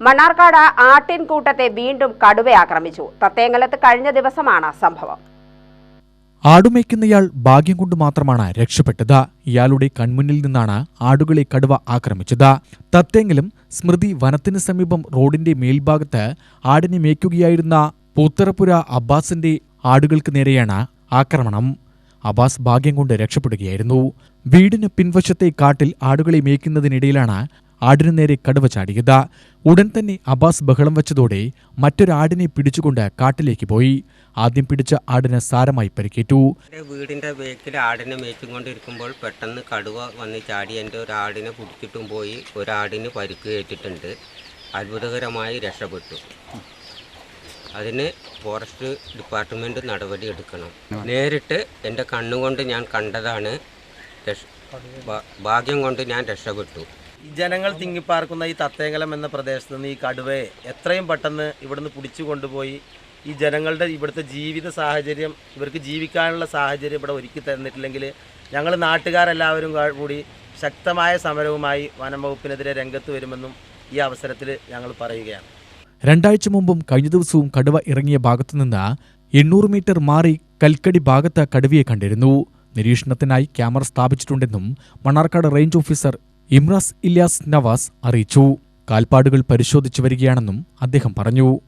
മണ്ണാർക്കാട് ആട്ടിൻകൂട്ടത്തെ വീണ്ടും കടുവ ആക്രമിച്ചു. തത്തേങ്ങലത്ത് കഴിഞ്ഞ ദിവസമാണ് സംഭവം. ആടുമേക്കുന്നയാൾ ഭാഗ്യം കൊണ്ട് മാത്രമാണ് രക്ഷപ്പെട്ടത്. ഇയാളുടെ കൺമുന്നിൽ നിന്നാണ് ആടുകളെ കടുവ ആക്രമിച്ചത്. തത്തേങ്കിലും സ്മൃതി വനത്തിന് സമീപം റോഡിന്റെ മേൽഭാഗത്ത് ആടിനെ മേയ്ക്കുകയായിരുന്ന പൂത്തറപ്പുര അബ്ബാസിന്റെ ആടുകൾക്ക് നേരെയാണ് ആക്രമണം. അബ്ബാസ് ഭാഗ്യം കൊണ്ട് രക്ഷപ്പെടുകയായിരുന്നു. വീടിന് പിൻവശത്തെ കാട്ടിൽ ആടുകളെ മേയ്ക്കുന്നതിനിടയിലാണ് ആടിനു നേരെ കടുവ ചാടിയത്. ഉടൻ തന്നെ അബ്ബാസ് ബഹളം വച്ചതോടെ മറ്റൊരാടിനെ പിടിച്ചുകൊണ്ട് കാട്ടിലേക്ക് പോയി. ആദ്യം പിടിച്ച ആടിന് സാരമായി പരിക്കേറ്റു. വീടിന്റെ ബേക്കിൽ ആടിനെ മേച്ചുകൊണ്ടിരിക്കുമ്പോൾ പെട്ടെന്ന് കടുവ വന്ന് ചാടി എന്റെ ഒരു ആടിനെ പിടിച്ചിട്ടും പോയി. ഒരാടിന് പരിക്ക് ഏറ്റിട്ടുണ്ട്. അത്ഭുതകരമായി രക്ഷപ്പെട്ടു. അതിന് ഫോറസ്റ്റ് ഡിപ്പാർട്ട്മെന്റ് നടപടി എടുക്കണം. നേരിട്ട് എന്റെ കണ്ണുകൊണ്ട് ഞാൻ കണ്ടതാണ് ഭാഗ്യം കൊണ്ട് ഞാൻ രക്ഷപ്പെട്ടു. ജനങ്ങൾ തിങ്ങിപ്പാർക്കുന്ന ഈ തത്തേങ്കലം എന്ന പ്രദേശത്ത് നിന്ന് ഈ കടുവയെ എത്രയും പെട്ടെന്ന് ഇവിടുന്ന് പിടിച്ചു കൊണ്ടുപോയി ഈ ജനങ്ങളുടെ ഇവിടുത്തെ ജീവിത സാഹചര്യം ഇവർക്ക് ജീവിക്കാനുള്ള സാഹചര്യം ഇവിടെ ഒരുക്കി തന്നിട്ടില്ലെങ്കിൽ ഞങ്ങൾ നാട്ടുകാരെല്ലാവരും കൂടി ശക്തമായ സമരവുമായി വനം വകുപ്പിനെതിരെ രംഗത്ത് വരുമെന്നും ഈ അവസരത്തിൽ ഞങ്ങൾ പറയുകയാണ്. രണ്ടാഴ്ച മുമ്പും കഴിഞ്ഞ ദിവസവും കടുവ ഇറങ്ങിയ ഭാഗത്തുനിന്ന് എണ്ണൂറ് മീറ്റർ മാറി കൽക്കടി ഭാഗത്ത് കടുവയെ കണ്ടിരുന്നു. നിരീക്ഷണത്തിനായി ക്യാമറ സ്ഥാപിച്ചിട്ടുണ്ടെന്നും മണ്ണാർക്കാട് റേഞ്ച് ഓഫീസർ ഇമ്രാസ് ഇല്യാസ് നവാസ് അറിയിച്ചു. കാൽപ്പാടുകൾ പരിശോധിച്ചു വരികയാണെന്നും അദ്ദേഹം പറഞ്ഞു.